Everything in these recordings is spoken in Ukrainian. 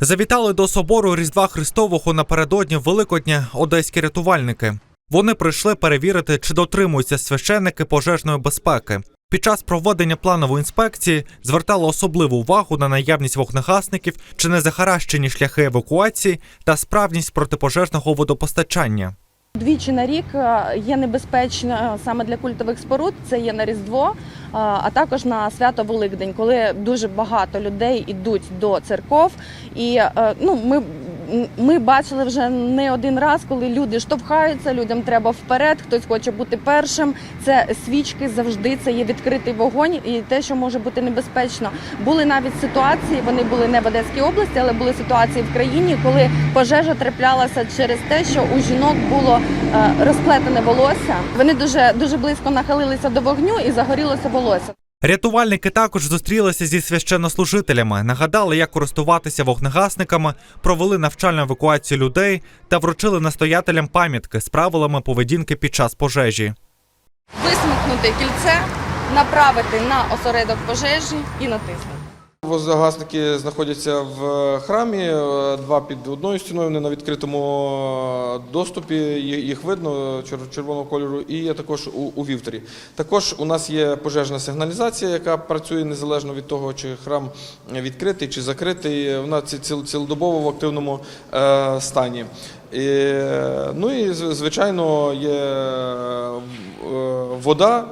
Завітали до собору Різдва Христового напередодні Великодня одеські рятувальники. Вони прийшли перевірити, чи дотримуються священники пожежної безпеки. Під час проведення планової інспекції звертали особливу увагу на наявність вогнегасників, чи не захаращені шляхи евакуації та справність протипожежного водопостачання. Двічі на рік е, є небезпечно саме для культових споруд. Це є на Різдво, е, а також на свято Великдень, коли дуже багато людей йдуть до церков. І е, ну, ми, ми бачили вже не один раз, коли люди штовхаються, людям треба вперед, хтось хоче бути першим. Це свічки завжди це є відкритий вогонь, і те, що може бути небезпечно. Були навіть ситуації, вони були не в Одеській області, але були ситуації в країні, коли пожежа траплялася через те, що у жінок було е, розплетене волосся. Вони дуже дуже близько нахилилися до вогню і загорілося волосся. Рятувальники також зустрілися зі священнослужителями, нагадали, як користуватися вогнегасниками, провели навчальну евакуацію людей та вручили настоятелям пам'ятки з правилами поведінки під час пожежі. Висмикнути кільце, направити на осередок пожежі і натиснути. Возгасники знаходяться в храмі, е, два під одною стіною, вони на відкритому е, доступі, їх видно чер- червоного кольору, і є також у, у вівторі. Також у нас є пожежна сигналізація, яка працює незалежно від того, чи храм відкритий чи закритий. Вона ці- ціл- цілодобово в активному е, стані. І, ну і звичайно є е, вода.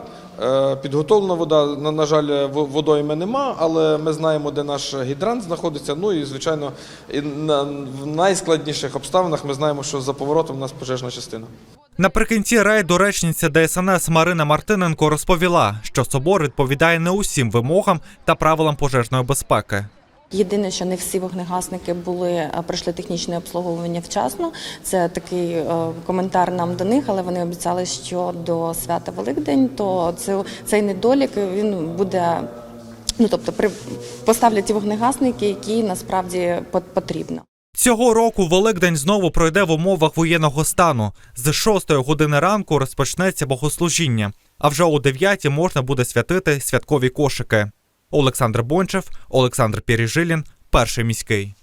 Е, Підготовлена вода, на, жаль, водойми нема, але ми знаємо, де наш гідрант знаходиться. Ну і, звичайно, і в найскладніших обставинах ми знаємо, що за поворотом у нас пожежна частина. Наприкінці райду, речниця ДСНС Марина Мартиненко розповіла, що собор відповідає не усім вимогам та правилам пожежної безпеки. Єдине, що не всі вогнегасники були е, пройшли технічне обслуговування вчасно. Це такий е, коментар нам до них, але вони обіцяли, що до свята Великдень, то це, цей недолік він буде. Ну тобто, при поставлять ті вогнегасники, які насправді по- потрібно. Цього року Великдень знову пройде в умовах воєнного стану. З 6 години ранку розпочнеться богослужіння, а вже о 9 можна буде святити святкові кошики. Олександр Бончев, Олександр Піріжилін, перший міський.